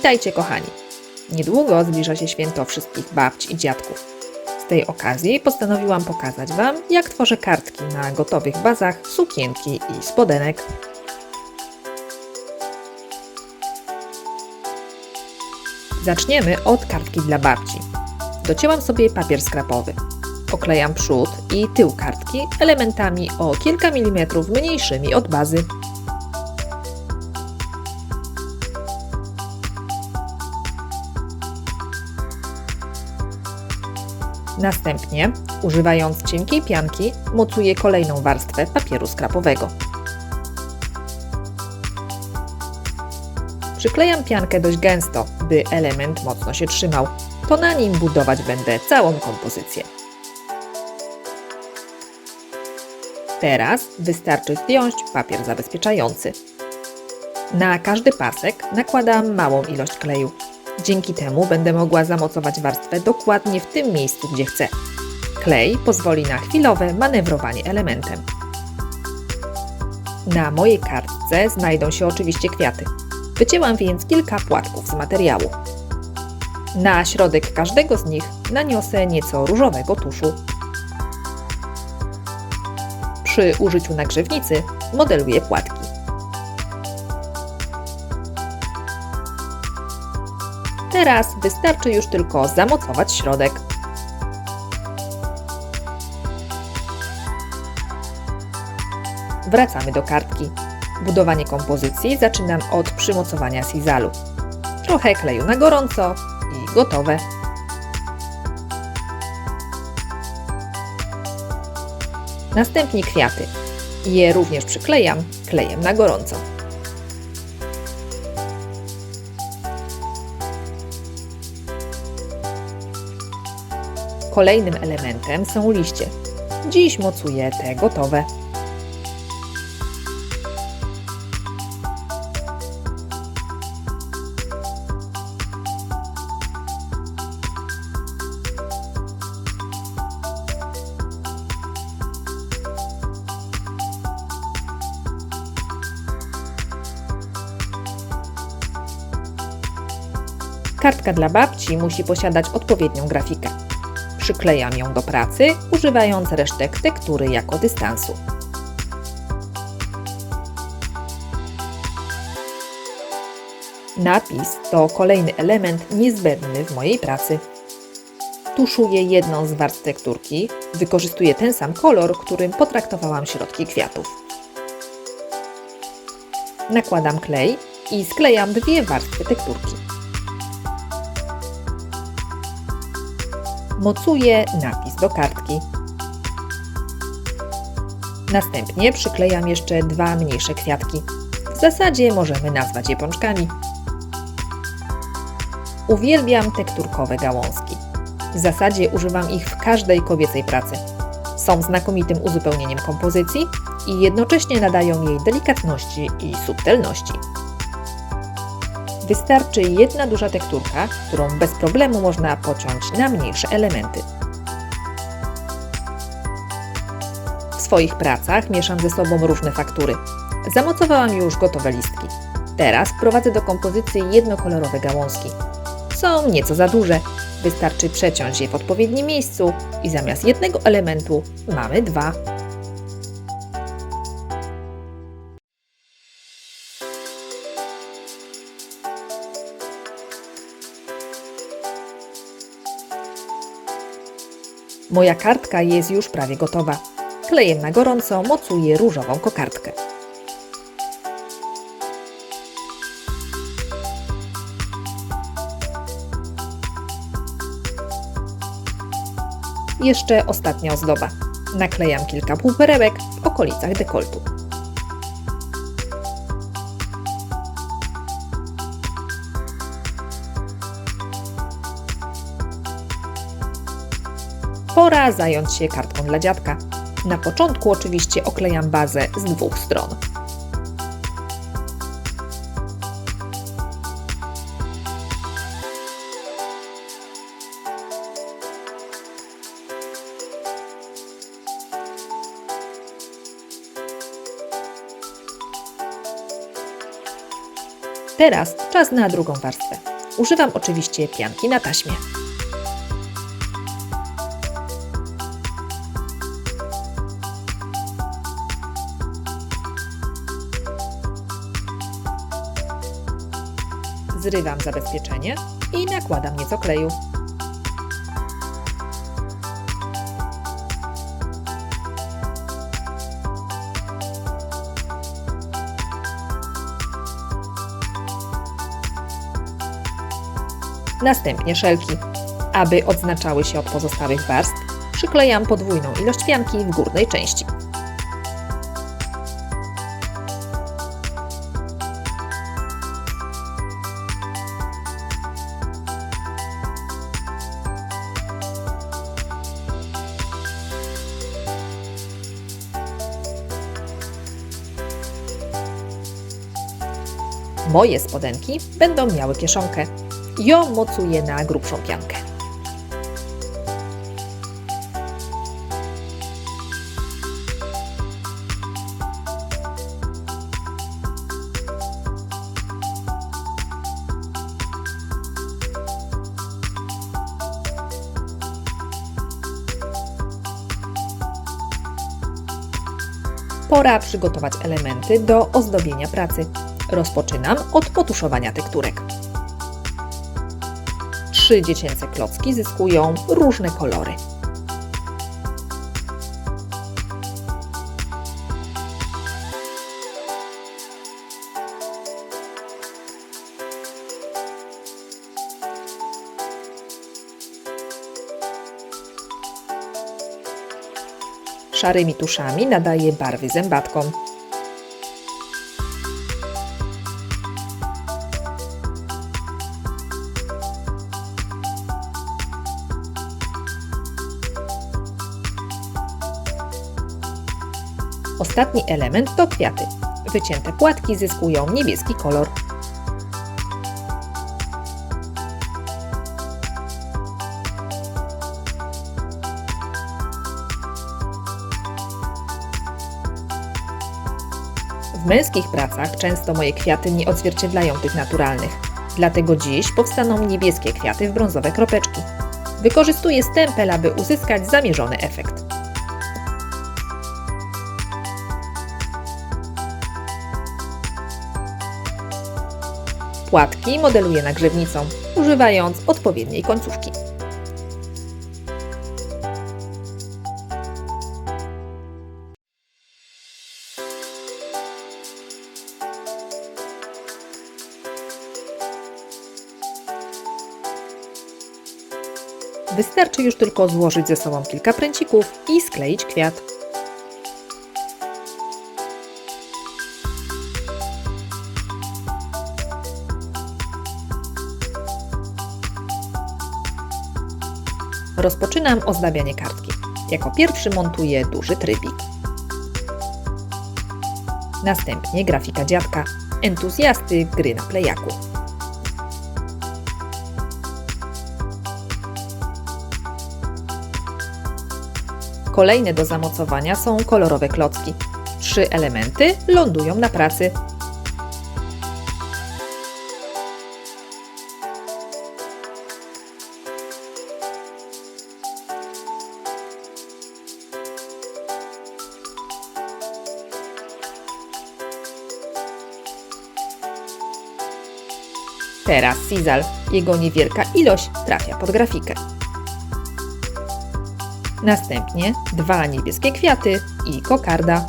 Witajcie kochani! Niedługo zbliża się święto wszystkich babci i dziadków. Z tej okazji postanowiłam pokazać Wam, jak tworzę kartki na gotowych bazach, sukienki i spodenek. Zaczniemy od kartki dla babci. Docięłam sobie papier skrapowy. Oklejam przód i tył kartki elementami o kilka milimetrów mniejszymi od bazy. Następnie, używając cienkiej pianki, mocuję kolejną warstwę papieru skrapowego. Przyklejam piankę dość gęsto, by element mocno się trzymał. To na nim budować będę całą kompozycję. Teraz wystarczy zdjąć papier zabezpieczający. Na każdy pasek nakładam małą ilość kleju. Dzięki temu będę mogła zamocować warstwę dokładnie w tym miejscu, gdzie chcę. Klej pozwoli na chwilowe manewrowanie elementem. Na mojej kartce znajdą się oczywiście kwiaty. Wycięłam więc kilka płatków z materiału. Na środek każdego z nich naniosę nieco różowego tuszu. Przy użyciu nagrzewnicy modeluję płatki. Teraz wystarczy już tylko zamocować środek. Wracamy do kartki. Budowanie kompozycji zaczynam od przymocowania sizalu. Trochę kleju na gorąco i gotowe. Następnie kwiaty. Je również przyklejam klejem na gorąco. Kolejnym elementem są liście. Dziś mocuję te gotowe. Kartka dla babci musi posiadać odpowiednią grafikę. Przyklejam ją do pracy, używając resztek tektury jako dystansu. Napis to kolejny element niezbędny w mojej pracy. Tuszuję jedną z warstw tekturki, wykorzystuję ten sam kolor, którym potraktowałam środki kwiatów. Nakładam klej i sklejam dwie warstwy tekturki. Mocuję napis do kartki. Następnie przyklejam jeszcze dwa mniejsze kwiatki. W zasadzie możemy nazwać je pączkami. Uwielbiam tekturkowe gałązki. W zasadzie używam ich w każdej kobiecej pracy. Są znakomitym uzupełnieniem kompozycji i jednocześnie nadają jej delikatności i subtelności. Wystarczy jedna duża tekturka, którą bez problemu można pociąć na mniejsze elementy. W swoich pracach mieszam ze sobą różne faktury. Zamocowałam już gotowe listki. Teraz wprowadzę do kompozycji jednokolorowe gałązki. Są nieco za duże. Wystarczy przeciąć je w odpowiednim miejscu i zamiast jednego elementu mamy dwa. Moja kartka jest już prawie gotowa. Klejem na gorąco mocuję różową kokardkę. Jeszcze ostatnia ozdoba. Naklejam kilka półperełek w okolicach dekoltu. Pora zająć się kartką dla dziadka. Na początku oczywiście oklejam bazę z dwóch stron. Teraz czas na drugą warstwę. Używam oczywiście pianki na taśmie. Zrywam zabezpieczenie i nakładam nieco kleju. Następnie szelki. Aby odznaczały się od pozostałych warstw, przyklejam podwójną ilość pianki w górnej części. Moje spodenki będą miały kieszonkę. Ją mocuję na grubszą piankę. Pora przygotować elementy do ozdobienia pracy. Rozpoczynam od potuszowania tekturek. Trzy dziecięce klocki zyskują różne kolory. Szarymi tuszami nadaję barwy zębatkom. Ostatni element to kwiaty. Wycięte płatki zyskują niebieski kolor. W męskich pracach często moje kwiaty nie odzwierciedlają tych naturalnych, dlatego dziś powstaną niebieskie kwiaty w brązowe kropeczki. Wykorzystuję stempel, aby uzyskać zamierzony efekt. Płatki modeluję nagrzewnicą, używając odpowiedniej końcówki. Wystarczy już tylko złożyć ze sobą kilka pręcików i skleić kwiat. Rozpoczynam ozdabianie kartki. Jako pierwszy montuję duży trybik. Następnie grafika dziadka, entuzjasty gry na plejaku. Kolejne do zamocowania są kolorowe klocki. Trzy elementy lądują na pracy. Teraz Sizal. Jego niewielka ilość trafia pod grafikę. Następnie dwa niebieskie kwiaty i kokarda.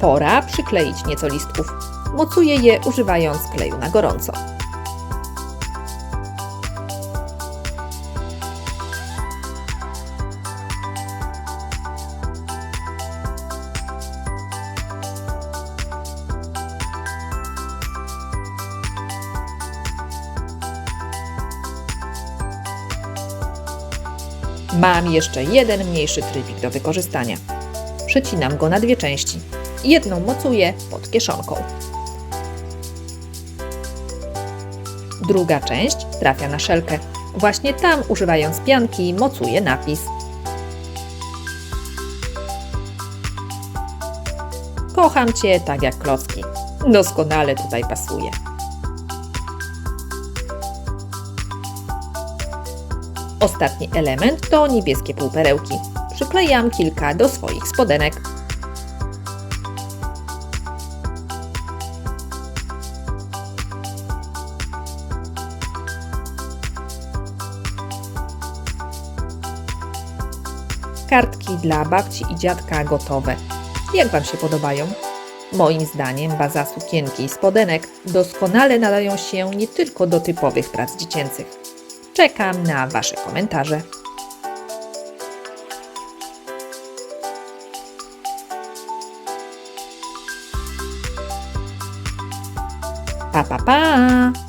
Pora przykleić nieco listków. Mocuję je używając kleju na gorąco. Mam jeszcze jeden mniejszy trybik do wykorzystania. Przecinam go na dwie części. Jedną mocuję pod kieszonką. Druga część trafia na szelkę. Właśnie tam, używając pianki, mocuję napis. Kocham Cię tak jak klocki. Doskonale tutaj pasuje. Ostatni element to niebieskie półperełki. Przyklejam kilka do swoich spodenek. Kartki dla babci i dziadka gotowe. Jak Wam się podobają? Moim zdaniem baza sukienki i spodenek doskonale nadają się nie tylko do typowych prac dziecięcych. Czekam na Wasze komentarze. Pa, pa, pa!